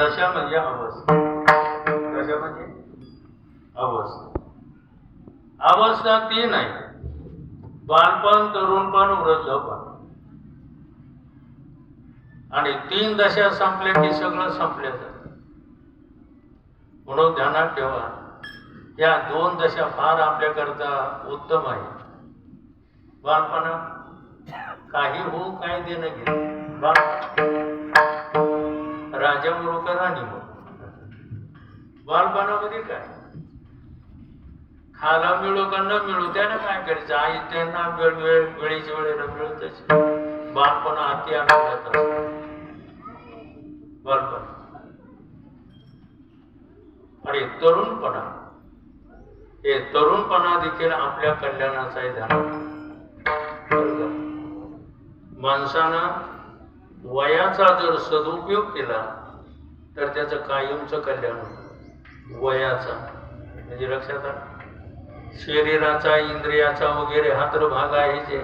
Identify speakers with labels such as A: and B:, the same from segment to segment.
A: दशा म्हणजे अवस्था. दशा म्हणजे अवस्था. अवस्था तीन आहे बालपण तरुणपण वृद्धपण. आणि तीन दशा संपल्या की सगळं संपल्या जात. म्हणून ध्यानात ठेवा. या दोन दशा फार आपल्याकरता उत्तम आहे. बालपणा काही हो काय देणं घेणं. बाल राजा मुरुख राणी बालपणामध्ये काय? खाला मिळू का न मिळू त्यानं काय करायचं? आई त्यांना वेळ वेळ वेळेच्या वेळेला मिळतच. बालपण अति आनंदात बालपण. आणि तरुणपणा हे तरुणपणा देखील आपल्या कल्याणाचा आहे माणसानं वयाचा जर सदुपयोग केला तर त्याचं कायमचं कल्याण होतं. वयाचा. म्हणजे लक्षात आला? शरीराचा इंद्रियाचा वगैरे हा तर भाग आहे जे.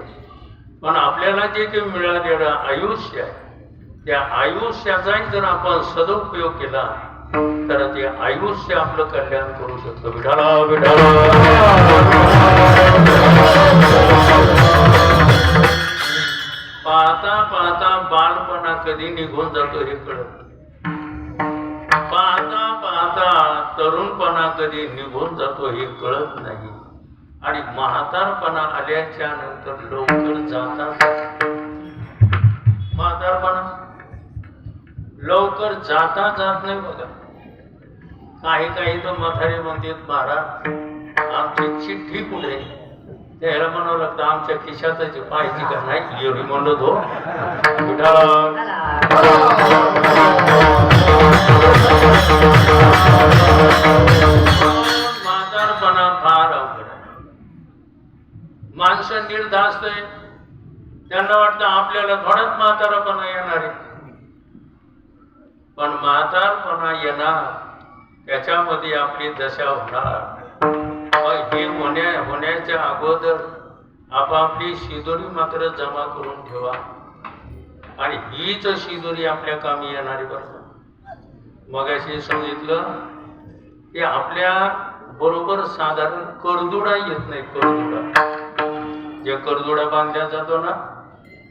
A: पण आपल्याला जे काही मिळालेलं आयुष्य आहे त्या आयुष्याचाही जर आपण सदुपयोग केला तर ते आयुष्य आपलं कल्याण करू शकतो. विठाला पाहता पाहता बालपणा कधी निघून जातो हे कळत नाही. पाहता पाहता तरुणपणा कधी निघून जातो हे कळत नाही. आणि म्हातारपणा आल्याच्यानंतर लवकर जातात म्हातारपणा? लवकर जाता जात नाही बघा. काही काही तर म्हातारे म्हणतात महाराज आमची चिठ्ठी कुठे ते त्याला म्हणावं लागतं आमच्या खिशातच पाहिजे का नाही? एवढी म्हणत हो म्हातारपणा फार अवघड आहे. माणसं निर्धास्त आहे. त्यांना वाटतं आपल्याला थोडाच म्हातारपणा येणार आहे. पण म्हातारपणा येणार त्याच्यामध्ये आपली दशा होणार. हे होण्या होण्याच्या अगोदर आपापली शिदोरी मात्र जमा करून ठेवा. आणि हीच शिदोरी आपल्या कामी येणारी बरं मग अशी सांगितलं की आपल्या बरोबर साधारण करदुडा येत नाही करदुडा. जे करदुडा बांधला जातो ना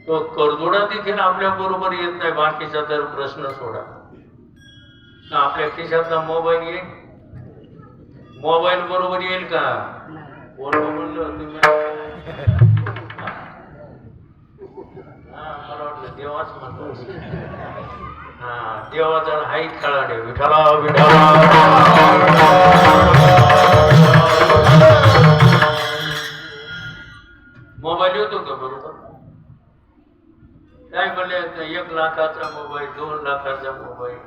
A: तो करदुडा देखील आपल्या बरोबर येत नाही. बाकीचा तर प्रश्न सोडा. आपल्या खिशातला मोबाईल येईल मोबाईल बरोबर येईल का? बरोबर म्हणलं तुम्ही हा, मला वाटलं देवाच म्हणतो हा देवाचा हाई खेळाडे विठाला विठाला मोबाईल येतो का बरोबर? काय म्हणले एक लाखाचा मोबाईल दोन लाखाचा मोबाईल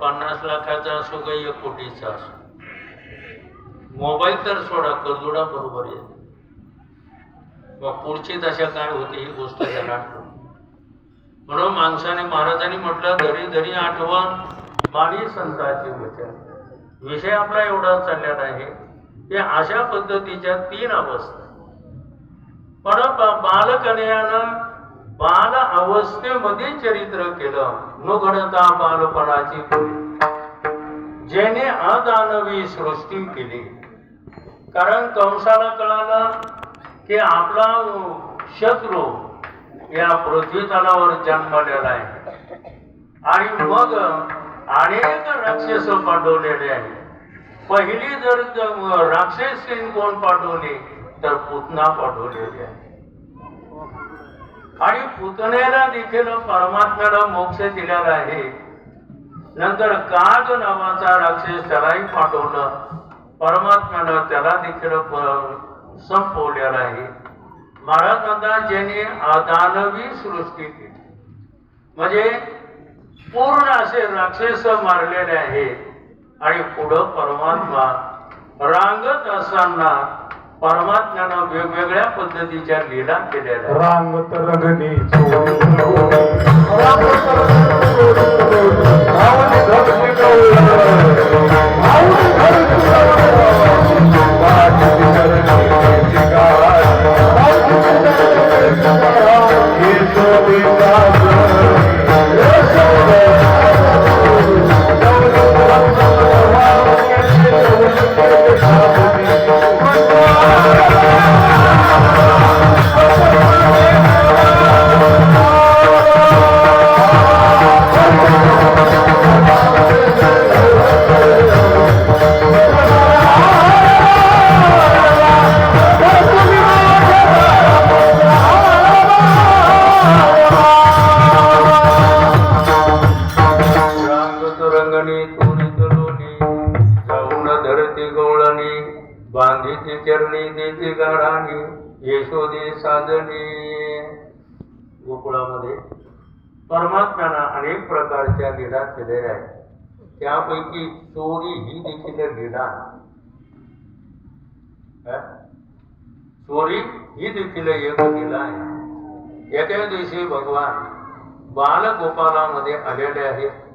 A: पन्नास लाखाचा असो का एक कोटीचा असो. मोबाईल तर सोडा करदुडा बरोबर येते मग पुढची दशा काय होते ही गोष्ट त्याला आठवण म्हणून माणसाने महाराजांनी म्हटलं धरी धरी आठवण माणी संतांचे वचन विषय आपला एवढा चाललेला आहे की अशा पद्धतीच्या तीन अवस्था. पण बालकन्यानं बाल अवस्थेमध्ये चरित्र केलं. न घडता बालपणाची जेने अदानवी सृष्टी केली. कारण कंसाला कळालं की आपला शत्रू या पृथ्वी तलावर जन्मलेला आहे. आणि मग अनेक राक्षस पाठवलेले आहे पहिली जर राक्षसीन कोण पाठवली तर पुतना पाठवलेली आहे. आणि पुतण्याला देखील परमात्म्याला मोक्ष दिलेला आहे. नंतर काग नावाचा राक्षस त्यालाही पाठवलं. परमात्म्याला त्याला देखील संपवलेला आहे. महाराज म्हणतात ज्याने दानवी सृष्टी केली. म्हणजे पूर्ण असे राक्षस मारलेले आहेत आणि पुढं परमात्मा रांगत असताना परमात्म्यानं वेगवेगळ्या पद्धतीच्या लीला केलेल्या रांगत
B: रांग
A: देते गाराणी यशोदे साधने गोकुळामध्ये परमात्म्यानं अनेक प्रकारच्या लीला केलेल्या आहेत. त्यापैकी चोरी ही देखील लीला चोरी ही देखील एक लीला आहे. एका दिवशी भगवान बालगोपालामध्ये आलेले आहेत.